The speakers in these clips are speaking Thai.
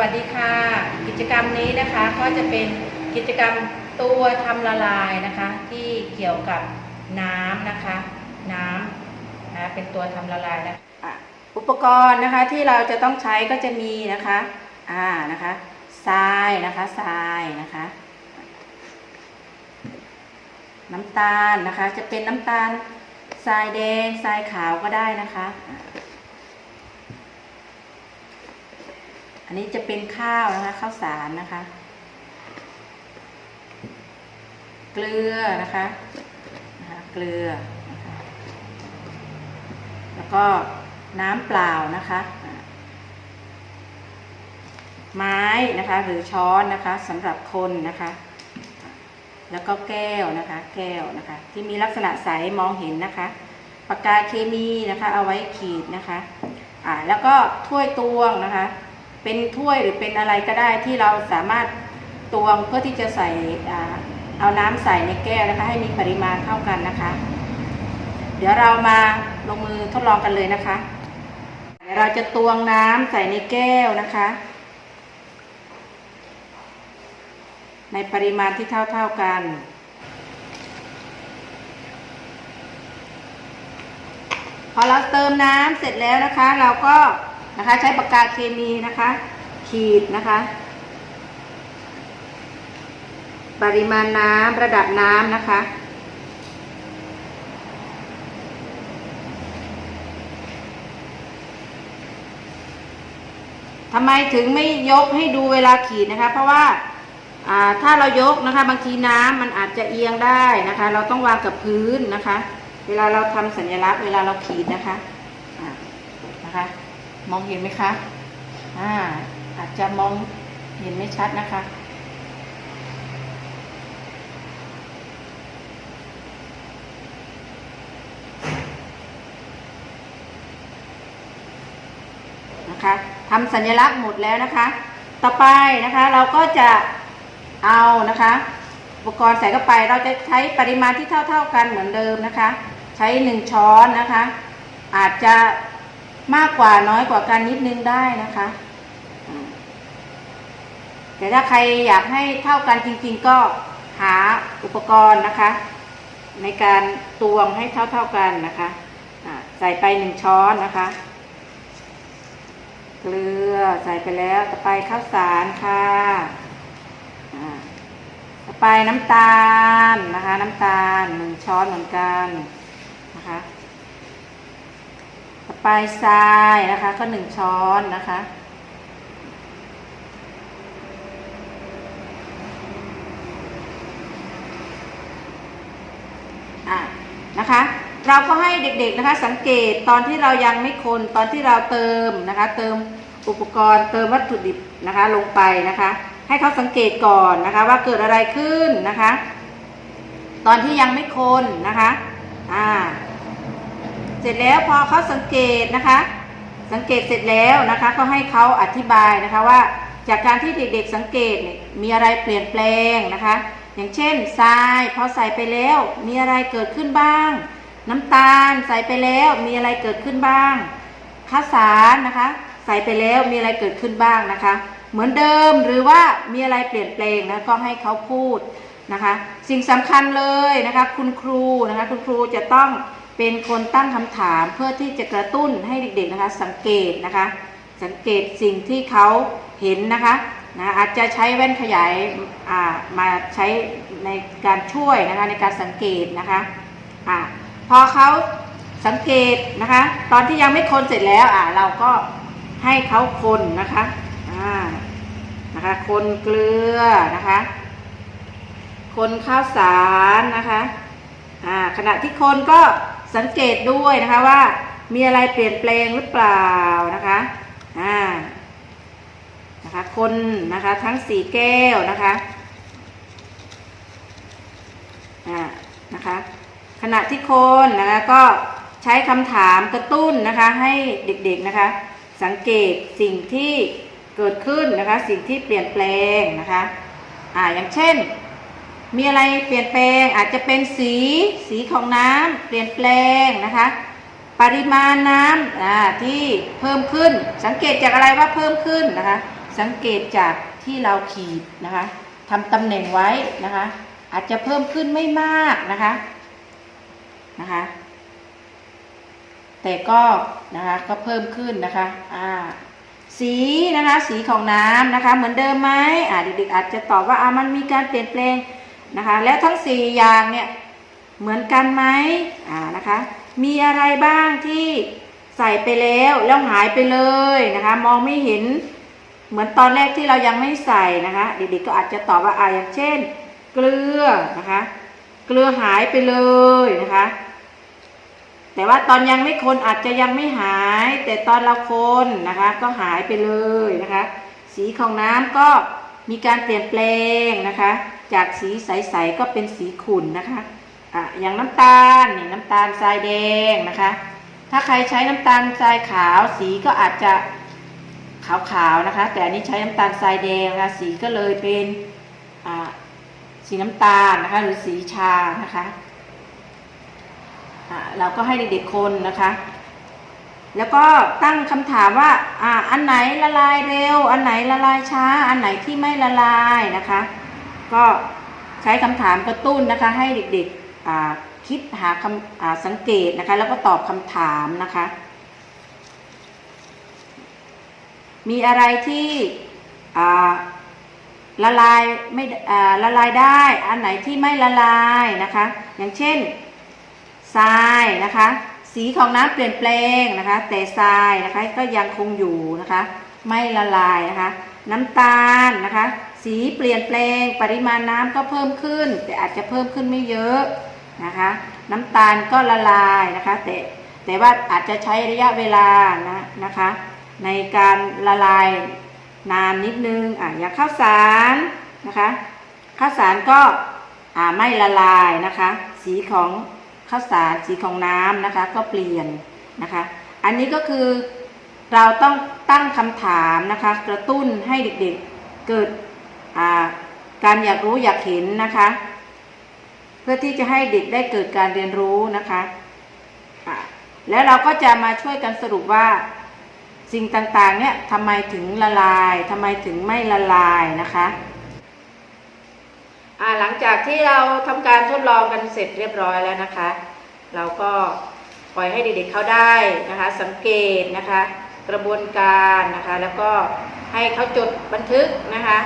วัสดีค่ะ กิจกรรมนี้นะคะก็จะเป็นกิจกรรมตัวทำละลายนะคะ ที่เกี่ยวกับน้ำนะคะ น้ำนะเป็นตัวทำละลายนะะอุปกรณ์นะคะที่เราจะต้องใช้ก็จะมีนะคะอ่านะคะทรายนะคะทรายนะคะ น้ำตาลนะคะ จะเป็นน้ำตาลทรายแดงทรายขาวก็ได้นะคะอะ อั นนี้จะเป็นข้าวนะคะข้าวสารนะคะ เกลือนะคะนะคะเกลือนะคะแล้วก็น้ำเปล่านะคะอะไม้นะคะหรือช้อนนะคะสำหรับคนนะคะ แล้วก็แก้วนะคะ แก้วนะคะ ที่มีลักษณะใสมองเห็นนะคะปากกาเคมีนะคะ เอาไว้ขีดนะคะอ่าแล้วก็ถ้วยตวงนะคะ เป็นถ้วยหรือเป็นอะไรก็ได้ที่เราสามารถตวงเพื่อที่จะใส่เอาน้ำใส่ในแก้วนะคะ ให้มีปริมาณเท่ากันนะคะ เดี๋ยวเรามาลงมือทดลองกันเลยนะคะเดี๋ยวเราจะตวงน้ำใส่ในแก้วนะคะ ในปริมาณที่เท่าๆกันพอเราเติมน้ำเสร็จแล้วนะคะ เราก็ นะคะ ใช้ปากกาเคมีนะคะ ขีดนะคะ ปริมาณน้ำระดับน้ำนะคะทำไมถึงไม่ยกให้ดูเวลาขีดนะคะ เพราะว่าถ้าเรายกนะคะ บางทีน้ำมันอาจจะเอียงได้นะคะ เราต้องวางกับพื้นนะคะ เวลาเราทำสัญลักษณ์เวลาเราขีดนะคะนะคะ มองเห็นไหมคะ อ่า อาจจะมองเห็นไม่ชัดนะคะ นะคะทำสัญลักษณ์หมดแล้วนะคะ ต่อไปนะคะเราก็จะเอานะคะ อุปกรณ์ใส่เข้าไปเราจะใช้ปริมาณที่เท่า ๆกันเหมือนเดิมนะคะ ใช้หนึ่งช้อนนะคะ อาจจะ มากกว่าน้อยกว่ากันนิดนึงได้นะคะแต่ถ้าใครอยากให้เท่ากันจริง ๆ ก็หาอุปกรณ์นะคะ ในการตวงให้เท่าๆกันนะคะใส่ไปหนึ่งช้อนนะคะเกลือใส่ไปแล้วต่อไปข้าวสารค่ะต่อไปน้ำตาลนะคะ น้ำตาลหนึ่งช้อนเหมือนกันนะคะ ต่อไปทรายนะคะ ก็หนึ่งช้อนนะคะ อะนะคะ เราก็ให้เด็กๆนะคะ สังเกตตอนที่เรายังไม่คนตอนที่เราเติมนะคะ เติมอุปกรณ์เติมวัตถุดิบนะคะ ลงไปนะคะ ให้เขาสังเกตก่อนนะคะ ว่าเกิดอะไรขึ้นนะคะ ตอนที่ยังไม่คนนะคะ อ่า เสร็จแล้วพอเขาสังเกตนะคะ สังเกตเสร็จแล้วนะคะก็ให้เขาอธิบายนะคะว่า จากการที่เด็กๆสังเกตเนี่ยมีอะไรเปลี่ยนแปลงนะคะ อย่างเช่นทรายพอใส่ไปแล้วมีอะไรเกิดขึ้นบ้าง น้ำตาลใส่ไปแล้วมีอะไรเกิดขึ้นบ้างข้าวสารนะคะ ใส่ไปแล้วมีอะไรเกิดขึ้นบ้างนะคะ เหมือนเดิมหรือว่ามีอะไรเปลี่ยนแปลงนะก็ให้เขาพูดนะคะ สิ่งสำคัญเลยนะคะ คุณครูนะคะ คุณครูจะต้อง เป็นคนตั้งคำถามเพื่อที่จะกระตุ้นให้เด็กๆนะคะ สังเกตนะคะ สังเกตสิ่งที่เขาเห็นนะคะนะอาจจะใช้แว่นขยายามาใช้ในการช่วยนะคะในการสังเกตนะคะอ่าพอเขาสังเกตนะคะ ตอนที่ยังไม่คนเสร็จแล้วอ่าเราก็ให้เขาคนนะคะอ่านะคะ คนเกลือนะคะ คนข้าวสารนะคะ ขณะที่คนก็สังเกตด้วยนะคะว่ามีอะไรเปลี่ยนแปลงหรือเปล่านะคะอ่านะคะคนนะคะทั้งสี่แก้วนะคะอ่านะคะขณะที่คนนะคะก็ใช้คำถามกระตุ้นนะคะให้เด็กๆนะคะสังเกตสิ่งที่เกิดขึ้นนะคะสิ่งที่เปลี่ยนแปลงนะคะอ่าอย่างเช่น มีอะไรเปลี่ยนแปลงอาจจะเป็นสี สีของน้ำเปลี่ยนแปลงนะคะ ปริมาณน้ำอ่าที่เพิ่มขึ้น สังเกตจากอะไรว่าเพิ่มขึ้นนะคะ สังเกตจากที่เราขีดนะคะทำตำแหน่งไว้นะคะ อาจจะเพิ่มขึ้นไม่มากนะคะนะคะ แต่ก็นะคะก็เพิ่มขึ้นนะคะอ่าสีนะคะ สีของน้ำนะคะ เหมือนเดิมไหมอ่าเด็กๆอาจจะตอบว่าอ่ามันมีการเปลี่ยนแปลง นะคะ แล้วทั้งสี่อย่างเนี่ยเหมือนกันไหมอ่านะคะ มีอะไรบ้างที่ใส่ไปแล้วแล้วหายไปเลยนะคะ มองไม่เห็นเหมือนตอนแรกที่เรายังไม่ใส่นะคะเด็กๆก็อาจจะตอบว่าอ่าอย่างเช่น เกลือนะคะ เกลือหายไปเลยนะคะ แต่ว่าตอนยังไม่คนอาจจะยังไม่หาย แต่ตอนเราคนนะคะ ก็หายไปเลยนะคะ สีของน้ำก็มีการเปลี่ยนแปลงนะคะ จากสีใสๆก็เป็นสีขุ่นนะคะอะอย่างน้ำตาลนี่น้ำตาลทรายแดงนะคะ ถ้าใครใช้น้ำตาลทรายขาว สีก็อาจจะขาวๆนะคะ แต่อันนี้ใช้น้ำตาลทรายแดงนะคะสีก็เลยเป็นอ่าสีน้ำตาลนะคะ หรือสีชานะคะอ่าเราก็ให้เด็กๆคนนะคะ แล้วก็ตั้งคำถามว่าอ่าอันไหนละลายเร็ว อันไหนละลายช้า อันไหนที่ไม่ละลายนะคะ ก็ใช้คำถามกระตุ้นนะคะ ให้เด็กๆคิดหาคำสังเกตนะคะ แล้วก็ตอบคำถามนะคะ มีอะไรที่ละลายไม่ละลายได้ อันไหนที่ไม่ละลายนะคะ อย่างเช่นทรายนะคะ สีของน้ำเปลี่ยนแปลงนะคะ แต่ทรายนะคะก็ยังคงอยู่นะคะ ไม่ละลายนะคะ น้ำตาลนะคะ สีเปลี่ยนแปลงปริมาณน้ำก็เพิ่มขึ้น แต่อาจจะเพิ่มขึ้นไม่เยอะนะคะ น้ำตาลก็ละลายนะคะ แต่แต่ว่าอาจจะใช้ระยะเวลานะนะคะ ในการละลายนานนิดนึงอะอย่างข้าวสารนะคะข้าวสารก็อ่าไม่ละลายนะคะ สีของข้าวสารสีของน้ำนะคะ ก็เปลี่ยนนะคะ อันนี้ก็คือเราต้องตั้งคำถามนะคะ กระตุ้นให้เด็กๆเกิด การอยากรู้อยากเห็นนะคะ เพื่อที่จะให้เด็กได้เกิดการเรียนรู้นะคะะแล้วเราก็จะมาช่วยกันสรุปว่าสิ่งต่างๆ เนี่ยทำไมถึงละลายทำไมถึงไม่ละลายนะคะหลังจากที่เราทำการทดลองกันเสร็จเรียบร้อยแล้วนะคะ เราก็ปล่อยให้เด็กๆเขาได้นะคะ สังเกตนะคะ กระบวนการนะคะ แล้วก็ให้เขาจดบันทึกนะคะ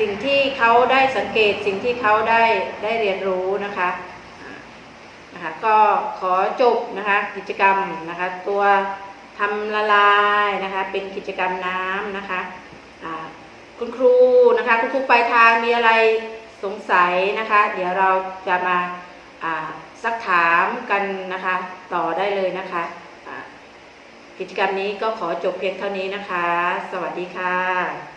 สิ่งที่เขาได้สังเกตสิ่งที่เขาได้ได้เรียนรู้นะคะนะคะก็ขอจบนะคะกิจกรรมนะคะตัวทำละลายนะคะเป็นกิจกรรมน้ำนะคะคุณครูนะคะคุณครูปลายทางมีอะไรสงสัยนะคะ เดี๋ยวเราจะมาอ่าซักถามกันนะคะต่อได้เลยนะคะกิจกรรมนี้ก็ขอจบเพียงเท่านี้นะคะ สวัสดีค่ะ